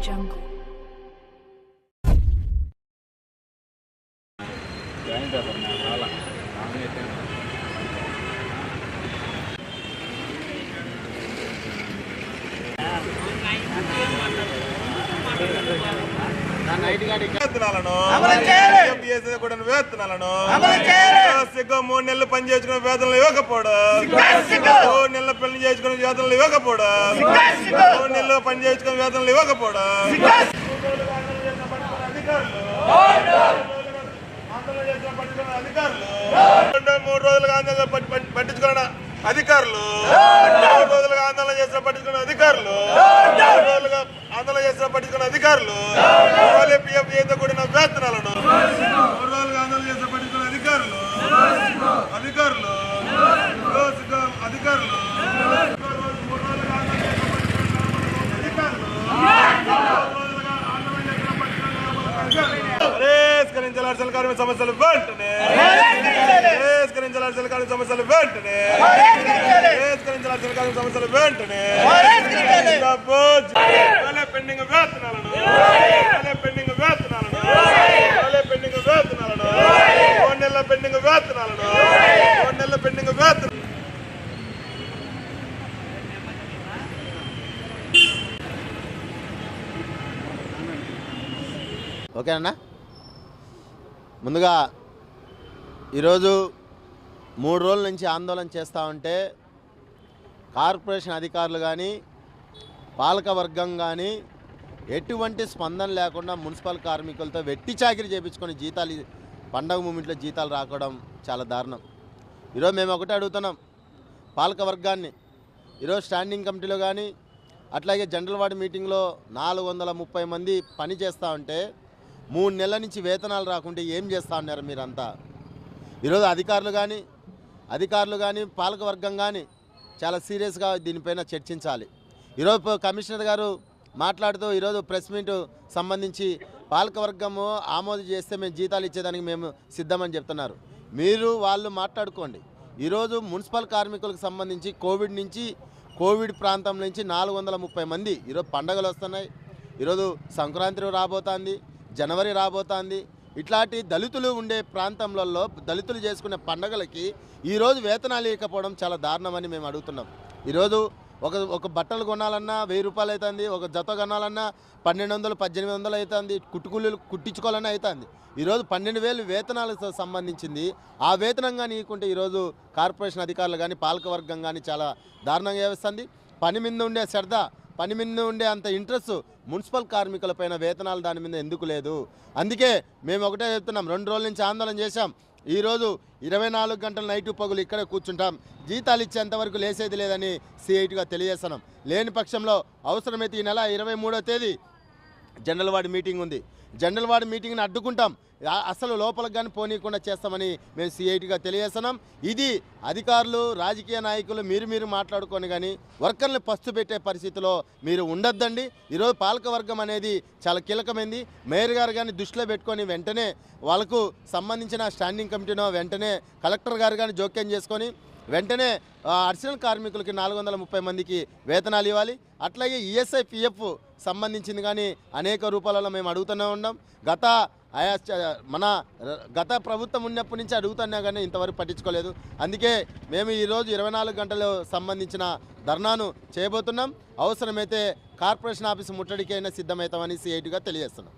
jungle. చేయాలి. సిగ్గు మూడు నెలలు పని చేసుకున్న వేతనాలు ఇవ్వకపోవడం. సిగ్గు. మూడు నెలలు పని చేసుకున్న వేతనాలు ఇవ్వకపోవడం. సిగ్గు. మూడు నెలలు పని చేసుకున్న వేతనాలు రెండు మూడు రోజులుగా ఆందోళన పట్టి- పట్టి- పట్టించుకున్న అధికారులు. మూడు రోజులుగా ఆందోళన చేసిన పట్టించుకున్న అధికారులు. మూడు రోజులుగా ఆందోళన చేసిన పట్టించుకున్న అధికారులు పిఎఫ్ చేత కూడిన వేతనాలను రోజులుగా ఆందోళన చేసిన పట్టించుకున్న అధికారులు అధికారులు అధికారులు పరిష్కరించాల్సిన కార్మిక సమస్యలు వెంటనే పరిష్కరించాల్సిన కార్మిక సమస్యలు వెంటనే పరిష్కరించాల్సిన కార్మిక సమస్యలు వెంటనే పెండింగ్ వేతనాలను. వేలే పెండింగ్ వేతనాలను. వేలే పెండింగ్ వేతనాలను. మూడు నెలల పెండింగ్ వేతనాలను. మూడు నెలల పెండింగ్ వేతనాలు ఓకేనా ముందుగా ఈరోజు మూడు రోజుల నుంచి ఆందోళన చేస్తూ ఉంటే కార్పొరేషన్ అధికారులు కానీ పాలక వర్గం కానీ ఎటువంటి స్పందన లేకుండా మున్సిపల్ కార్మికులతో వెట్టి చాకిరి చేయించుకొని జీతాలు పండగ మూమెంట్లో జీతాలు రాకడం చాలా దారుణం. ఈరోజు మేము ఒకటే అడుగుతున్నాం పాలక వర్గాన్ని. ఈరోజు స్టాండింగ్ కమిటీలో కానీ అట్లాగే జనరల్ వార్డు మీటింగ్లో నాలుగు వందల ముప్పై మంది పని చేస్తూ ఉంటే మూడు నెలల నుంచి వేతనాలు రాకుంటే ఏం చేస్తూ ఉన్నారు మీరంతా? ఈరోజు అధికారులు కానీ అధికారులు కానీ పాలక వర్గం కానీ చాలా సీరియస్గా దీనిపైన చర్చించాలి. ఈరోజు కమిషనర్ గారు మాట్లాడుతూ ఈరోజు ప్రెస్ మీట్ సంబంధించి పాలకవర్గము ఆమోదం చేస్తే మేము జీతాలు ఇచ్చేదానికి మేము సిద్ధమని చెప్తున్నారు. మీరు వాళ్ళు మాట్లాడుకోండి. ఈరోజు మున్సిపల్ కార్మికులకు సంబంధించి కోవిడ్ నుంచి కోవిడ్ ప్రాంతం నుంచి నాలుగు వందల ముప్పై మంది ఈరోజు పండగలు వస్తున్నాయి. ఈరోజు సంక్రాంతి రాబోతోంది జనవరి రాబోతోంది. ఇట్లాంటి దళితులు ఉండే ప్రాంతంలలో దళితులు చేసుకునే పండగలకి ఈరోజు వేతనాలు ఇవ్వకపోవడం చాలా దారుణమని మేము అడుగుతున్నాం. ఈరోజు ఒక ఒక బట్టలు కొనాలన్నా వెయ్యి రూపాయలు అవుతుంది ఒక జత కొనాలన్నా పన్నెండు వందలు పద్దెనిమిది వందలు అవుతుంది కుట్టుకూలీలు కుట్టించుకోవాలన్నా అవుతుంది ఈరోజు పన్నెండు వేలు వేతనాలకు సంబంధించింది. ఆ వేతనం కానీ ఈరోజు కార్పొరేషన్ అధికారులు కానీ పాలకవర్గం కానీ చాలా దారుణంగా వేస్తుంది పని మీద ఉండే శ్రద్ధ పని మీద ఉండే అంత ఇంట్రెస్ట్ మున్సిపల్ కార్మికులపైన వేతనాలు దాని మీద ఎందుకు లేదు? అందుకే మేము ఒకటే చెప్తున్నాం రెండు రోజుల నుంచి ఆందోళన చేశాం. ఈరోజు ఇరవై నాలుగు గంటల నైటు పగులు ఇక్కడే కూర్చుంటాం. జీతాలు ఇచ్చేంతవరకు లేసేది లేదని సిఐటిగా తెలియజేస్తున్నాం. లేని పక్షంలో అవసరమైతే ఈ నెల ఇరవై మూడో తేదీ జనరల్ వార్డు మీటింగ్ ఉంది. జనరల్ వార్డు మీటింగ్ని అడ్డుకుంటాం. అసలు లోపలికి కానీ పోనీయకుండా చేస్తామని మేము సిఐటిగా తెలియజేస్తున్నాం. ఇది అధికారులు రాజకీయ నాయకులు మీరు మీరు మాట్లాడుకొని కానీ వర్కర్లు పస్తు పెట్టే పరిస్థితిలో మీరు ఉండొద్దండి. ఈరోజు పాలకవర్గం అనేది చాలా కీలకమైంది. మేయర్ గారు కానీ దృష్టిలో పెట్టుకొని వెంటనే వాళ్ళకు సంబంధించిన స్టాండింగ్ కమిటీనో వెంటనే కలెక్టర్ గారు కానీ జోక్యం చేసుకొని వెంటనే ఆ, అడిషనల్ కార్మికులకి నాలుగు వందల ముప్పై మందికి వేతనాలు ఇవ్వాలి. అట్లాగే ఈఎస్ఐ పిఎఫ్ సంబంధించింది కానీ అనేక రూపాలలో మేము అడుగుతూనే ఉన్నాం. గత ఆయా uh, మన గత ప్రభుత్వం ఉన్నప్పటి నుంచి అడుగుతున్నా కానీ ఇంతవరకు పట్టించుకోలేదు. అందుకే మేము ఈరోజు ఇరవై నాలుగు గంటలు సంబంధించిన ధర్నాను చేయబోతున్నాం. అవసరమైతే కార్పొరేషన్ ఆఫీస్ ముట్టడికైనా సిద్ధమవుతామని సిఐటిగా తెలియజేస్తున్నాం.